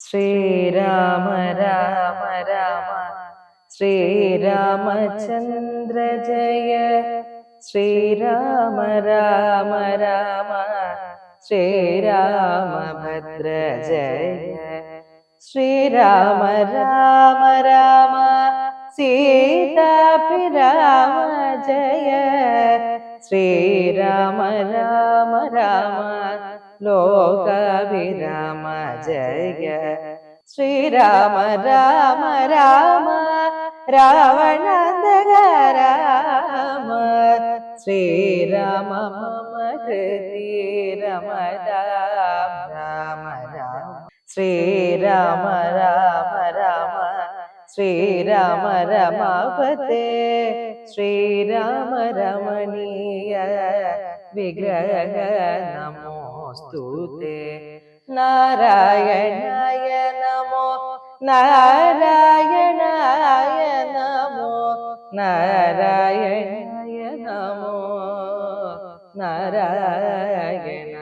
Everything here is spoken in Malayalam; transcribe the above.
ശ്രീരാമ രാമ രാമ ശ്രീരാമചന്ദ്ര ജയ ശ്രീരാമ രാമ രാമ ശ്രീരാമഭദ്ര ജയ ശ്രീരാമ രാമ രാമ സീതാഭിരാമ ജയ ശ്രീരാമ രാമ രാമ ലോകാഭിരാമ ജയ ശ്രീരാമ രാമ രാമ രാവണന്തക രാമ ശ്രീരാമ മമ ഹൃദി രമതാം രാമ രാമ. ശ്രീരാമ രാമ രാമ. ശ്രീരാമ രമാപത്തെ ശ്രീരാമ രമണീയ. വിഗ്രഹ ಸ್ತುತೆ ನಾರಾಯಣಾಯ ನಮೋ ನಾರಾಯಣಾಯ ನಮೋ ನಾರಾಯಣಾಯ ನಮೋ ನಾರಾಯಣ